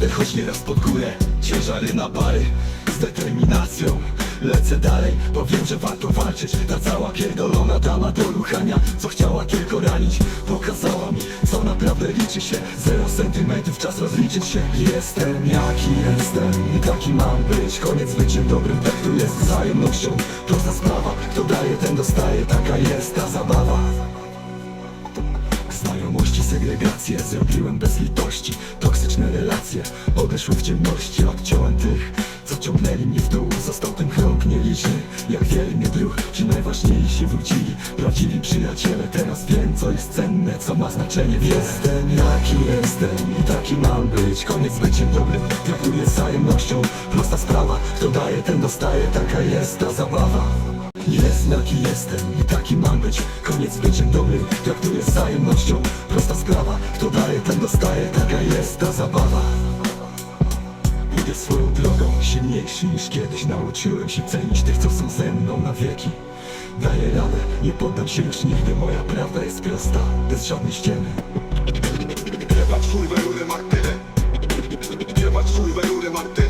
jadę choć nieraz pod górę Ciężary na bary z determinacją Lecę dalej, bo wiem, że warto walczyć. Ta cała pierdolona dama do ruchania Co chciała tylko ranić Pokazała mi, co naprawdę liczy się. Zero sentymentów, czas rozliczyć się. Jestem jaki jestem I taki mam być. Koniec byciem dobrym, tak tu jest. Wzajemnością Prosta sprawa, kto daje, ten dostaje. Taka jest ta zabawa Znajomości, segregację zrobiłem bez litości. Toksyczne relacje odeszły w ciemności. Odciąłem tych, co ciągnęli mnie w dół. Został ten krok nieliczny, jak wierny druh Ci najważniejsi wrócili, prawdziwi przyjaciele. Teraz wiem, co jest cenne, co ma znaczenie. Jestem jaki jestem taki mam być. Koniec byciem dobrym, traktuję wzajemnością Prosta sprawa, kto daje, ten dostaje Taka jest ta zabawa jest jaki jestem i taki mam być. Koniec byciem dobrym, traktuję z wzajemnością. Prosta sprawa, kto daje, ten dostaje. Taka jest ta zabawa. Idę swoją drogą, silniejszy niż kiedyś. Nauczyłem się cenić tych, co są ze mną na wieki. Daję radę, nie poddam się już nigdy. Moja prawda jest prosta, bez żadnej ściemy. Jebać kurwę rurę Martynę Jebać kurwę rurę Martynę